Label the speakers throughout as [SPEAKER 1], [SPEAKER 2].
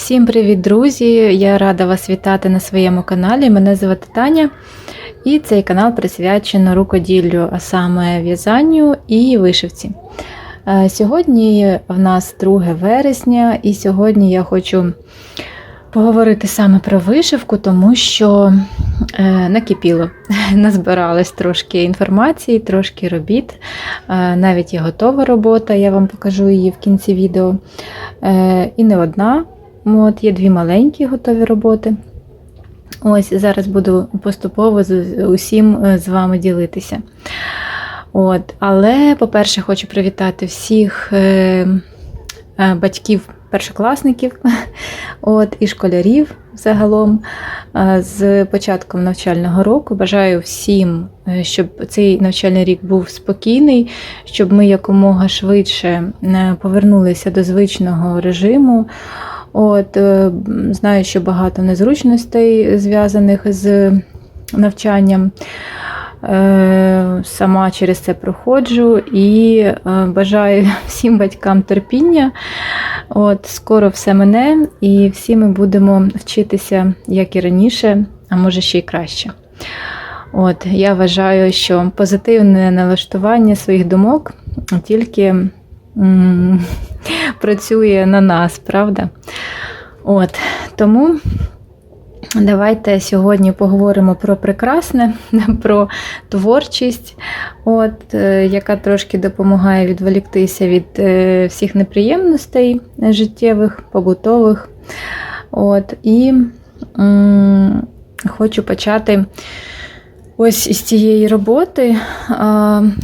[SPEAKER 1] Всім привіт, друзі! Я рада вас вітати на своєму каналі. Мене звати Таня, і цей канал присвячено рукоділлю, а саме в'язанню і вишивці. Е, Сьогодні в нас 2 вересня, і сьогодні я хочу поговорити саме про вишивку, тому що е, накипіло, назбиралось трошки інформації, трошки робіт. Е, Навіть є готова робота, я вам покажу її в кінці відео. І не одна. От, Є дві маленькі готові роботи. Ось зараз буду поступово з усім е, з вами ділитися. От, Але, по-перше, хочу привітати всіх е, е, батьків першокласників от, і школярів загалом з початком навчального року. Бажаю всім, щоб цей навчальний рік був спокійний, щоб ми якомога швидше повернулися до звичного режиму. От, е, Знаю, що багато незручностей зв'язаних з навчанням. Е, Сама через це проходжу і е, бажаю всім батькам терпіння. От, Скоро все мене, і всі ми будемо вчитися, як і раніше, а може ще й краще. От, Я вважаю, що позитивне налаштування своїх думок тільки працює на нас, правда? От, Тому давайте сьогодні поговоримо про прекрасне, про творчість, от, е, яка трошки допомагає відволіктися від е, всіх неприємностей життєвих, побутових. От, І м, хочу почати. Ось із цієї роботи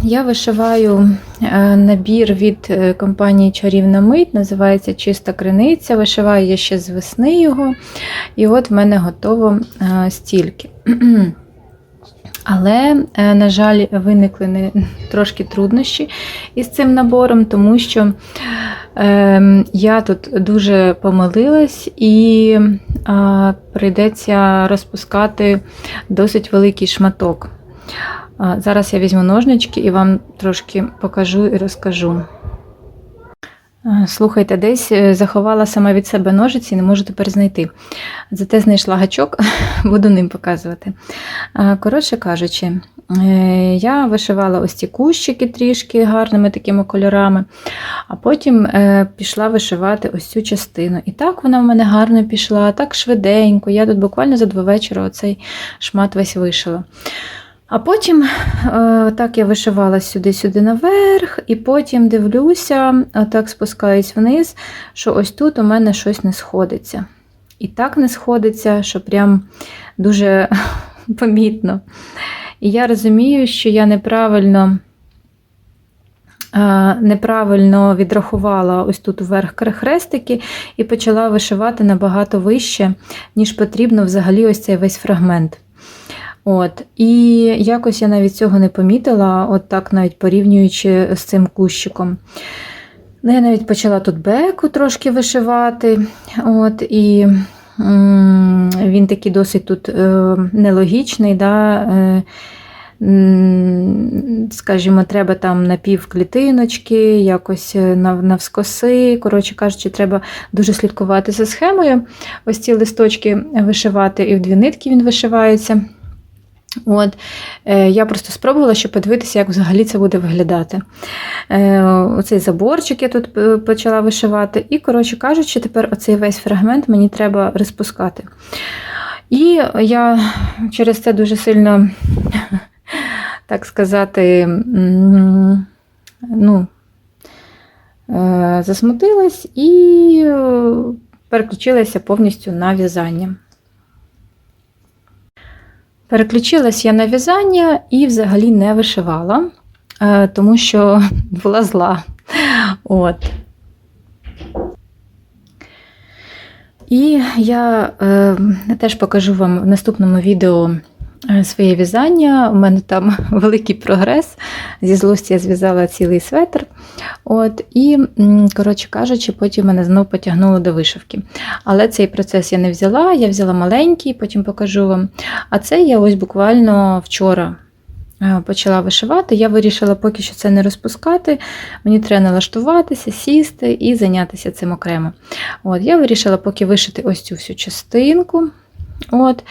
[SPEAKER 1] я вишиваю е, набір від е, компанії Чарівна мить, називається Чиста криниця. Вишиваю я ще з весни його, і от в мене готово е, стільки. Але, на жаль, виникли не, трошки труднощі із цим набором, тому що е, я тут дуже помилилась і е, прийдеться розпускати досить великий шматок. Е, зараз я візьму ножнички і вам трошки покажу і розкажу. Слухайте, десь заховала сама від себе ножиці, і не можу тепер знайти. Зате знайшла гачок, буду ним показувати. Коротше кажучи, я вишивала ось ці кущики трішки гарними такими кольорами, а потім пішла вишивати ось цю частину. І так вона в мене гарно пішла, так швиденько. Я тут буквально за два вечора оцей шмат весь вишила. А потім е, так я вишивала сюди-сюди наверх, і потім дивлюся, так спускаюсь вниз, що ось тут у мене щось не сходиться. І так не сходиться, що прям дуже помітно. І я розумію, що я неправильно е, неправильно відрахувала ось тут вверх хрестики і почала вишивати набагато вище, ніж потрібно взагалі ось цей весь фрагмент. От, І якось я навіть цього не помітила, от так навіть порівнюючи з цим кущиком. Ну, Я навіть почала тут беку трошки вишивати. От, І він такий досить тут е нелогічний. Да, е Скажімо, треба там напівклітиночки, якось навскоси. Коротше кажучи, треба дуже слідкувати за схемою. Ось ці листочки вишивати, і в дві нитки він вишивається. От, е, Я просто спробувала, щоб подивитися, як взагалі це буде виглядати. Е, Оцей заборчик я тут е, почала вишивати, і, коротше кажучи, тепер оцей весь фрагмент мені треба розпускати. І я через це дуже сильно, так сказати, ну, засмутилась і переключилася повністю на в'язання. Переключилась я на в'язання і взагалі не вишивала, е, тому що була зла. От. І я е, теж покажу вам в наступному відео своє в'язання. У мене там великий прогрес. Зі злості я зв'язала цілий светр. От, І, коротше кажучи, потім мене знову потягнуло до вишивки. Але цей процес я не взяла, я взяла маленький, потім покажу вам. А це я ось буквально вчора е, почала вишивати, я вирішила поки що це не розпускати. Мені треба налаштуватися, сісти і зайнятися цим окремо. От, Я вирішила поки вишити ось цю всю частинку. От,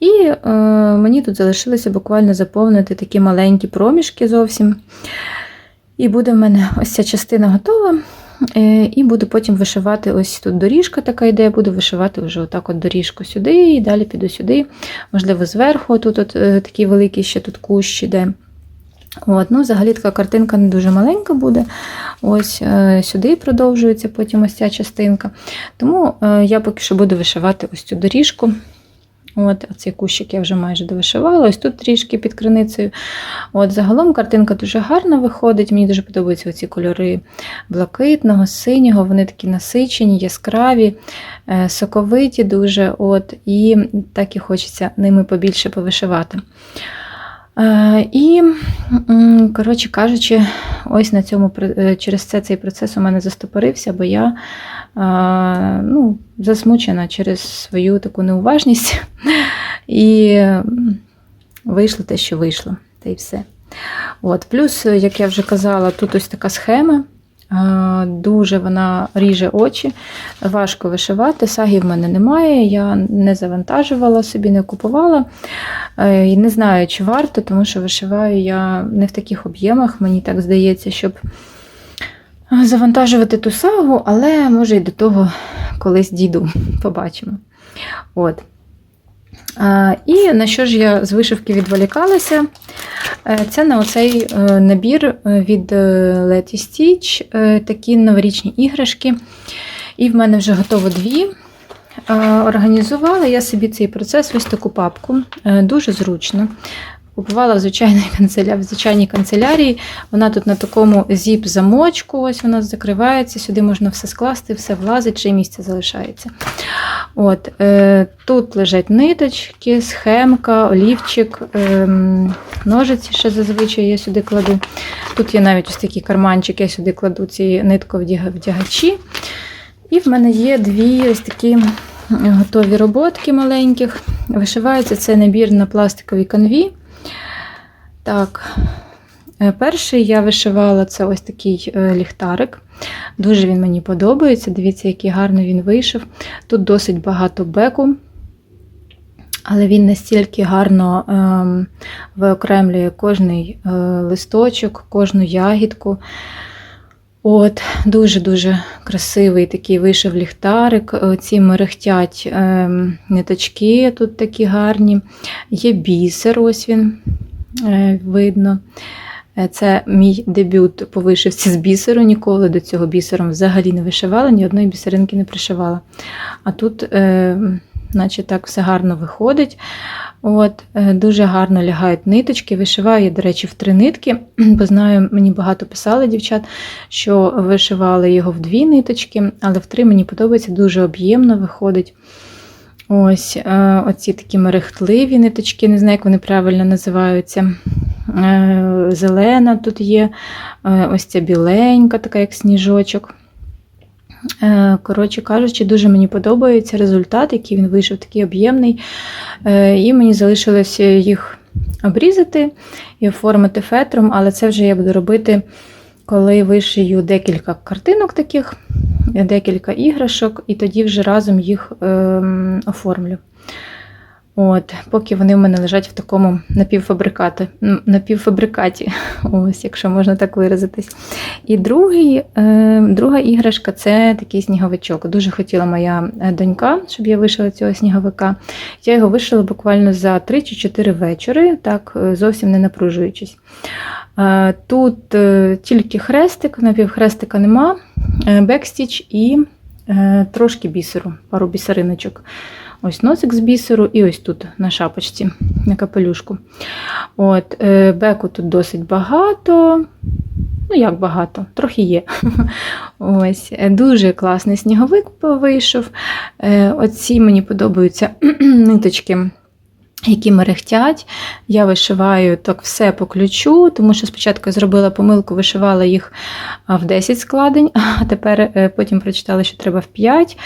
[SPEAKER 1] І е, мені тут залишилося буквально заповнити такі маленькі проміжки зовсім. І буде в мене ось ця частина готова. Е, І буду потім вишивати ось тут доріжка така йде, буду вишивати вже отак от доріжку сюди, і далі піду сюди. Можливо, зверху тут от, е, такий великий ще тут кущ іде. От, ну, Взагалі така картинка не дуже маленька буде. Ось е, сюди продовжується потім ось ця частинка. Тому е, я поки що буду вишивати ось цю доріжку. От, Цей кущик я вже майже довишивала, ось тут трішки під криницею. От, Загалом картинка дуже гарна виходить. Мені дуже подобаються оці кольори блакитного, синього, вони такі насичені, яскраві, е, соковиті дуже. От, І так і хочеться ними побільше повишивати. Е, І, коротше кажучи, ось на цьому е, через це цей процес у мене застопорився, бо я ну, засмучена через свою таку неуважність. І вийшло те, що вийшло, та й все. От. Плюс, як я вже казала, тут ось така схема. Дуже вона ріже очі, важко вишивати. Сагі в мене немає, я не завантажувала собі, не купувала. Е, і не знаю, чи варто, тому що вишиваю я не в таких об'ємах, мені так здається, щоб завантажувати ту сагу, але може і до того колись дійду, побачимо. От. І на що ж я з вишивки відволікалася? Е, це на оцей е, набір е, від Letty Stitch, такі новорічні іграшки. І в мене вже готово дві. Організувала я собі цей процес ось таку папку, дуже зручно. Купувала в звичайній канцелярії, в звичайній канцелярії. Вона тут на такому зіп-замочку, ось вона закривається, сюди можна все скласти, все влазить, ще місце залишається. От, е, Тут лежать ниточки, схемка, олівчик, е, ножиці ще зазвичай я сюди кладу. Тут є навіть ось такий карманчик, я сюди кладу ці нитку вдягачі. І в мене є дві ось такі готові роботки маленьких. Вишивається це набір на пластиковій канві. Так, е, перший я вишивала це ось такий е, ліхтарик. Дуже він мені подобається. Дивіться, який гарно він вийшов. Тут досить багато беку, але він настільки гарно ем, виокремлює кожний е, листочок, кожну ягідку. От, Дуже-дуже красивий такий вийшов ліхтарик. Ці мерехтять е, ниточки тут такі гарні. Є бісер, ось він. Е, видно. Е, це мій дебют по вишивці з бісеру. Ніколи до цього бісером взагалі не вишивала, ні одної бісеринки не пришивала. А тут, е, наче так, все гарно виходить. От, Дуже гарно лягають ниточки. Вишиваю, до речі, в три нитки, бо знаю, мені багато писали дівчат, що вишивали його в дві ниточки, але в три мені подобається, дуже об'ємно виходить. Ось е, оці такі мерехтливі ниточки, не знаю, як вони правильно називаються. Е, зелена тут є, е, ось ця біленька, така як сніжочок. Коротше кажучи, дуже мені подобається результат, який він вийшов, такий об'ємний. І мені залишилося їх обрізати і оформити фетром, але це вже я буду робити, коли вишию декілька картинок таких декілька іграшок, і тоді вже разом їх е, оформлю. От, Поки вони в мене лежать в такому напівфабрикаті, напівфабрикаті, ось, якщо можна так виразитись. І другий, е, друга іграшка це такий сніговичок. Дуже хотіла моя е, донька, щоб я вишила цього сніговика. Я його вишила буквально за 3 чи 4 вечори, так е, зовсім не напружуючись. Е, тут е, тільки хрестик, напівхрестика нема, е, бекстіч і трошки бісеру, пару бісериночок. Ось носик з бісеру, і ось тут на шапочці, на капелюшку. От, Беку тут досить багато. Ну, як багато, трохи є. Ось, Дуже класний сніговик вийшов. Оці мені подобаються ниточки які мерехтять. Я вишиваю так все по ключу, тому що спочатку зробила помилку, вишивала їх в 10 складень, а тепер е, потім прочитала, що треба в 5.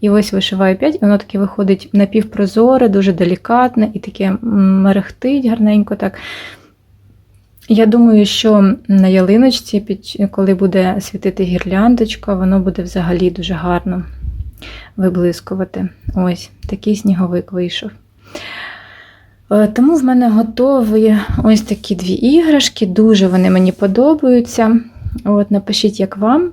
[SPEAKER 1] І ось вишиваю 5, і воно таке виходить напівпрозоре, дуже делікатне і таке мерехтить гарненько. так. Я думаю, що на ялиночці, коли буде світити гірляндочка, воно буде взагалі дуже гарно виблискувати. Ось такий сніговик вийшов. Е, Тому в мене готові ось такі дві іграшки. Дуже вони мені подобаються. От, напишіть, як вам.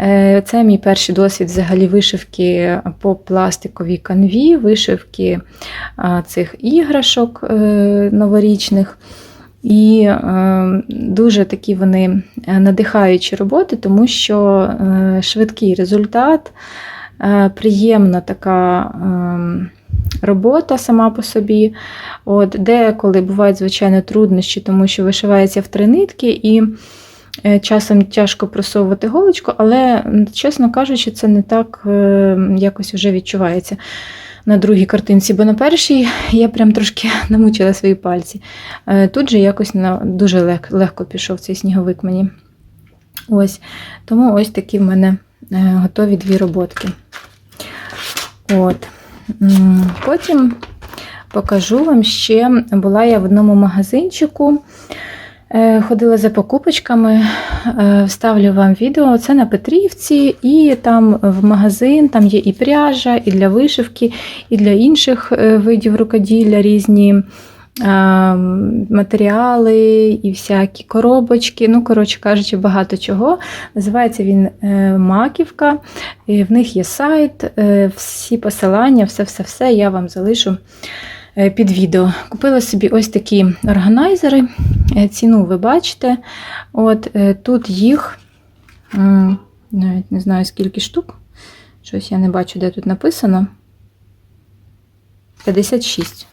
[SPEAKER 1] Е, Це мій перший досвід взагалі вишивки по пластиковій канві, вишивки цих іграшок е, новорічних. І е, дуже такі вони е, надихаючі роботи, тому що е, швидкий результат, е, приємна така е, робота сама по собі. От, Деколи бувають, звичайно, труднощі, тому що вишивається в три нитки і е, часом тяжко просовувати голочку, але, чесно кажучи, це не так е, якось вже відчувається на другій картинці, бо на першій я прям трошки намучила свої пальці. Е, Тут же якось дуже лег, легко пішов цей сніговик мені. Ось. Тому ось такі в мене готові дві роботки. От. Потім покажу вам ще, була я в одному магазинчику. Е, Ходила за покупочками, Е, вставлю вам відео. Це на Петрівці, і там в магазин там є і пряжа, і для вишивки, і для інших е, видів рукоділля різні матеріали, і всякі коробочки. Ну, коротше кажучи, багато чого. Називається він е, Маківка. І в них є сайт, е, всі посилання, все-все-все я вам залишу е, під відео. Купила собі ось такі органайзери. Е, Ціну ви бачите. От е, тут їх навіть не знаю скільки штук. Щось я не бачу, де тут написано. 56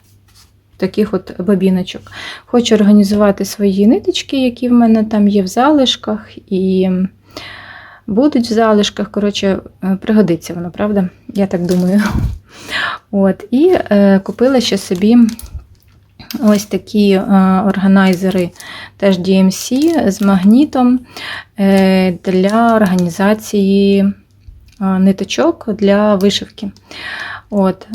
[SPEAKER 1] таких от бабіночок. Хочу організувати свої ниточки, які в мене там є в залишках, і будуть в залишках. Коротше, е, пригодиться воно, правда? Я так думаю. От, І е, купила ще собі ось такі е, органайзери, теж DMC з магнітом е, для організації ниточок для вишивки. От,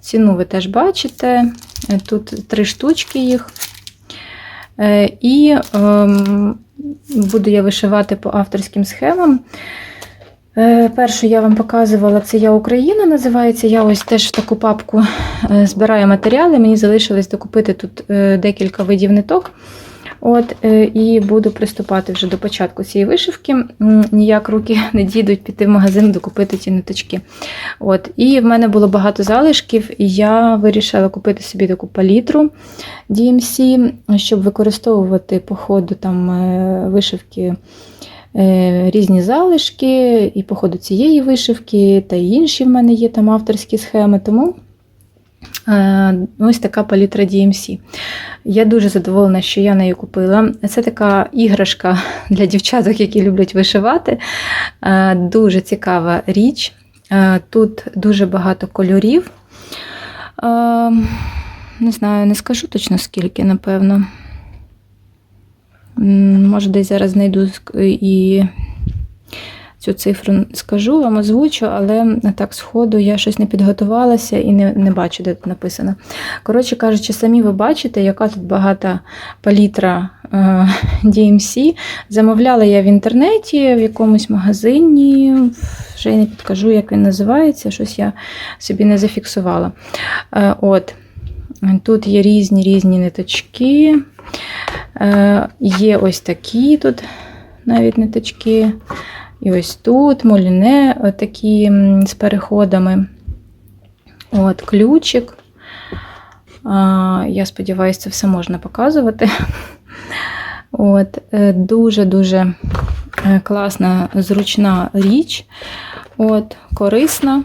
[SPEAKER 1] ціну ви теж бачите. Е, Тут три штучки їх. Е, І ем, буду я вишивати по авторським схемам. Е, Першу я вам показувала, це Я Україна називається. Я ось теж в таку папку збираю матеріали. Мені залишилось докупити тут декілька видів ниток. От, е, І буду приступати вже до початку цієї вишивки. Ніяк руки не дійдуть піти в магазин докупити ці ниточки. От, І в мене було багато залишків, і я вирішила купити собі таку палітру DMC, щоб використовувати по ходу там, е, вишивки е, різні залишки, і по ходу цієї вишивки, та й інші в мене є там авторські схеми. Тому ось така палітра DMC. Я дуже задоволена, що я нею купила. Це така іграшка для дівчаток, які люблять вишивати. Е, Дуже цікава річ. Е, Тут дуже багато кольорів. Е, Не знаю, не скажу точно скільки, напевно. Може, десь зараз знайду і цю цифру скажу, вам озвучу, але так сходу я щось не підготувалася і не, не бачу, де тут написано. Коротше кажучи, самі ви бачите, яка тут багата палітра е, DMC. Замовляла я в інтернеті, в якомусь магазині, вже не підкажу, як він називається, щось я собі не зафіксувала. Е, От. Тут є різні різні ниточки. Е, Є ось такі тут навіть ниточки. І ось тут моліне такі з переходами. От, ключик. Я сподіваюся, це все можна показувати. От, е, Дуже-дуже е, класна, зручна річ. От, корисна.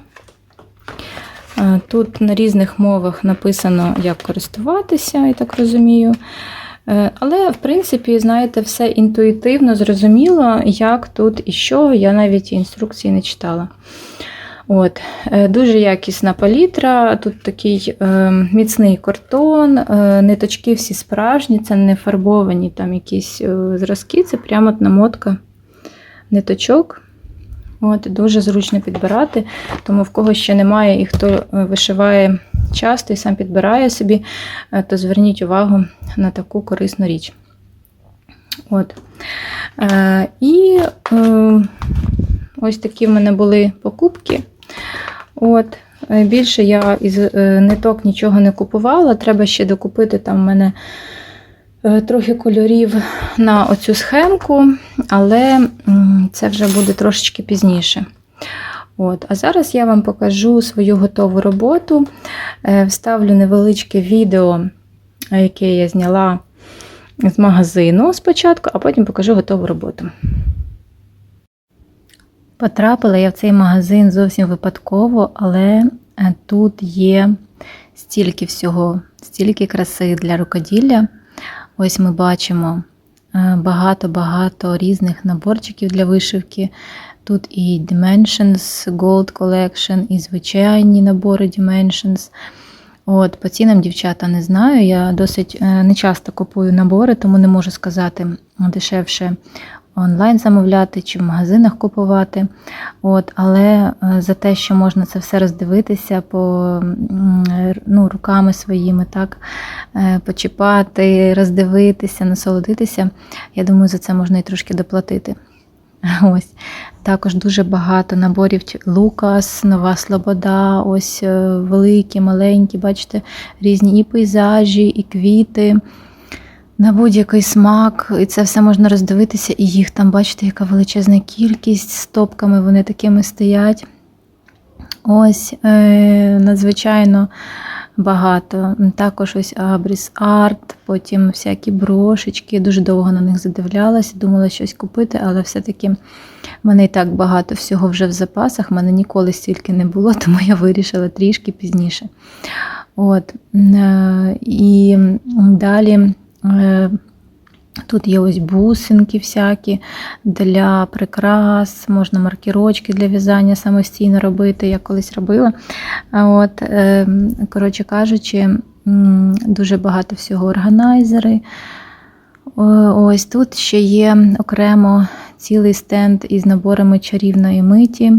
[SPEAKER 1] Е, Тут на різних мовах написано, як користуватися, я так розумію. Е, Але, в принципі, знаєте, все інтуїтивно, зрозуміло, як тут і що. Я навіть інструкції не читала. От, е, Дуже якісна палітра, тут такий е, міцний картон, е, ниточки всі справжні, це не фарбовані там якісь е, зразки, це прямо от намотка ниточок. От, дуже зручно підбирати, тому в кого ще немає і хто е, вишиває часто і сам підбирає собі, е, то зверніть увагу на таку корисну річ. От. Е, і е, ось такі в мене були покупки. От. Більше я із ниток нічого не купувала. Треба ще докупити там в мене трохи кольорів на оцю схемку, але це вже буде трошечки пізніше. От. А зараз я вам покажу свою готову роботу. Е, Вставлю невеличке відео, е, яке я зняла з магазину спочатку, а потім покажу готову роботу. Потрапила я в цей магазин зовсім випадково, але е, тут є стільки всього, стільки краси для рукоділля. Ось ми бачимо багато-багато різних наборчиків для вишивки. Тут і Dimensions Gold Collection, і звичайні набори Dimensions. От, По цінам, дівчата, не знаю. Я досить е, не часто купую набори, тому не можу сказати дешевше онлайн замовляти чи в магазинах купувати. От, Але е, за те, що можна це все роздивитися по ну, руками своїми, так, е, почіпати, роздивитися, насолодитися, я думаю, за це можна і трошки доплатити. Ось. Також дуже багато наборів Лукас, Нова Слобода, ось е, великі, маленькі, бачите, різні і пейзажі, і квіти на будь-який смак. І це все можна роздивитися, і їх там, бачите, яка величезна кількість, стопками вони такими стоять. Ось е, надзвичайно багато. Також ось Абріс Арт, потім всякі брошечки. Дуже довго на них задивлялася, думала щось купити, але все-таки в мене і так багато всього вже в запасах. в мене ніколи стільки не було, тому я вирішила трішки пізніше. От. е, І далі. Тут є ось бусинки всякі для прикрас, можна маркірочки для в'язання самостійно робити, я колись робила. От, е, коротше кажучи, дуже багато всього органайзери. Ось тут ще є окремо цілий стенд із наборами чарівної миті.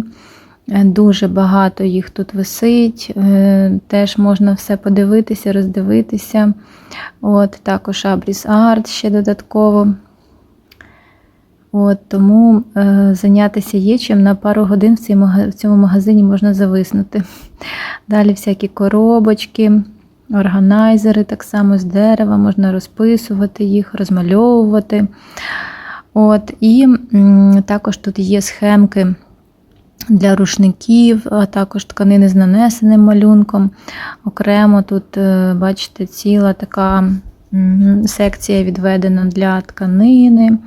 [SPEAKER 1] Е, Дуже багато їх тут висить. е, Теж можна все подивитися, роздивитися. От, також Абріс Арт ще додатково. От, тому е, зайнятися є чим на пару годин в, цьому магазині можна зависнути. Далі всякі коробочки, органайзери так само з дерева, можна розписувати їх, розмальовувати. От, і також тут є схемки для рушників, а також тканини з нанесеним малюнком. Окремо тут, е, бачите, ціла така секція відведена для тканини,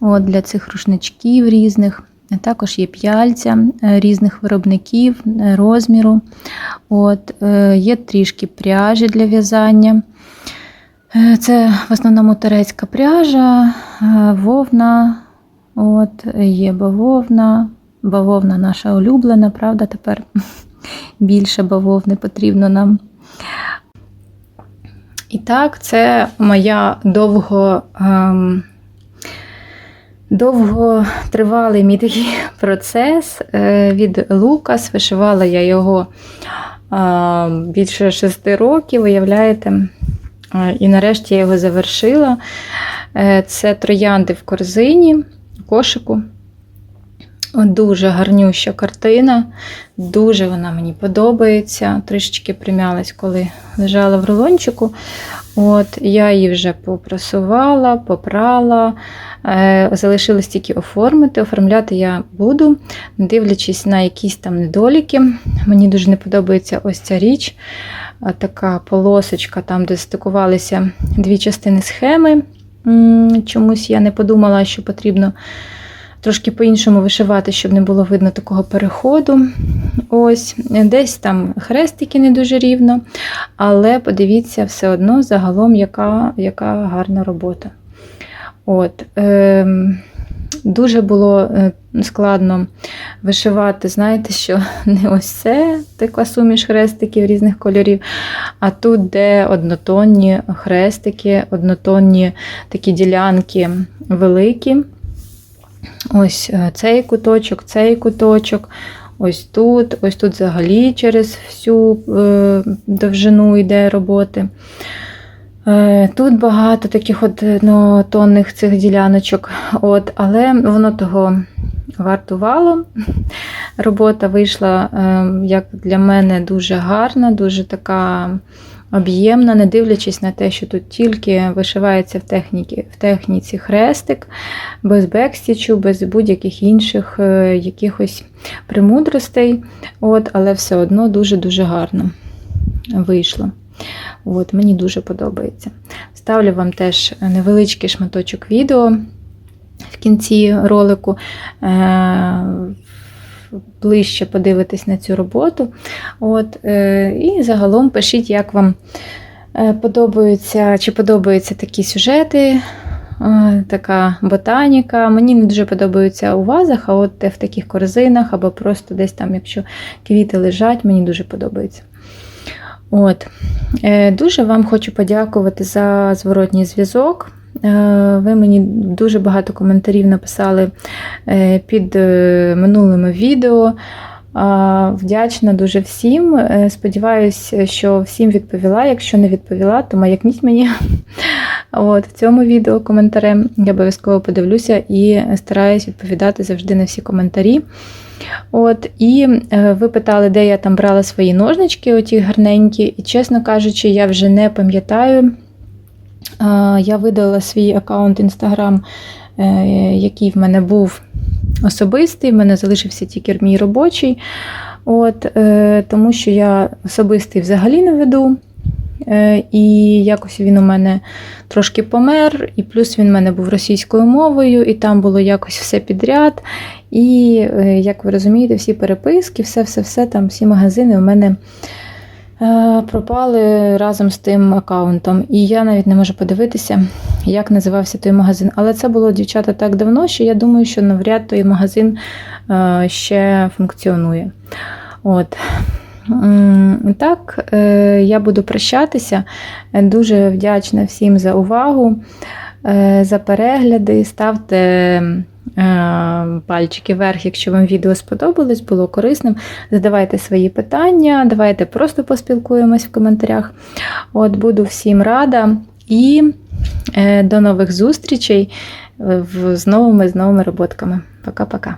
[SPEAKER 1] от, для цих рушничків різних. Також є п'яльця е, різних виробників, е, розміру. От, є трішки пряжі для в'язання. Це в основному турецька пряжа, вовна, от, є бавовна, бавовна наша улюблена, правда, тепер більше бавовни потрібно нам. І так, це моя довго, ем, довготривалий мій такий процес е, від Лукас. Вишивала я його е, більше шести років, виявляєте. Е, І нарешті я його завершила. Це троянди в корзині, кошику. Дуже гарнюща картина, дуже вона мені подобається. Трішечки примялась, коли лежала в рулончику. От, Я її вже попрасувала, попрала. Е, залишилось тільки оформити. Оформляти я буду, дивлячись на якісь там недоліки. Мені дуже не подобається ось ця річ. Така полосочка, там, де стикувалися дві частини схеми. Чомусь я не подумала, що потрібно трошки по-іншому вишивати, щоб не було видно такого переходу. Ось, десь там хрестики не дуже рівно, але подивіться, все одно загалом, яка, яка гарна робота. От, е, дуже було е, складно вишивати, знаєте, що не ось це така суміш хрестиків різних кольорів, а тут, де однотонні хрестики, однотонні такі ділянки великі. Ось е, цей куточок, цей куточок, ось тут, ось тут взагалі через всю е, довжину йде роботи. Е, Тут багато таких от однотонних цих діляночок, от, але воно того вартувало. Робота вийшла, як для мене, дуже гарна, дуже така об'ємна, не дивлячись на те, що тут тільки вишивається в техніці, в техніці хрестик, без бекстічу, без будь-яких інших е, якихось премудростей. От, але все одно дуже-дуже гарно вийшло. От, Мені дуже подобається. Ставлю вам теж невеличкий шматочок відео в кінці ролику. Ближче подивитись на цю роботу. От, е, І загалом пишіть, як вам е, подобаються, чи подобаються такі сюжети, е, така ботаніка. Мені не дуже подобаються у вазах, а от в таких корзинах, або просто десь там, якщо квіти лежать, мені дуже подобається. От. Дуже вам хочу подякувати за зворотній зв'язок. Е, Ви мені дуже багато коментарів написали е, під е, минулими відео. Вдячна дуже всім. Сподіваюсь, що всім відповіла. Якщо не відповіла, то маякніть мені От, в цьому відео коментарем. Я обов'язково подивлюся і стараюсь відповідати завжди на всі коментарі. От, І ви питали, де я там брала свої ножнички, оті гарненькі, і, чесно кажучи, я вже не пам'ятаю. Я видала свій аккаунт Instagram, е, який в мене був особистий, в мене залишився тільки мій робочий. От, е, Тому що я особистий взагалі не веду. Е, І якось він у мене трошки помер, і плюс він у мене був російською мовою, і там було якось все підряд. І, як ви розумієте, всі переписки, все-все-все, там всі магазини у мене пропали разом з тим аккаунтом. І я навіть не можу подивитися, як називався той магазин. Але це було дівчата так давно, що я думаю, що навряд той магазин е, ще функціонує. От. Так, е, я буду прощатися. Дуже вдячна всім за увагу, за перегляди. Ставте пальчики вверх, якщо вам відео сподобалось, було корисним. Задавайте свої питання, давайте просто поспілкуємось в коментарях. От, Буду всім рада і е, до нових зустрічей з новими з новими роботками. Пока-пока.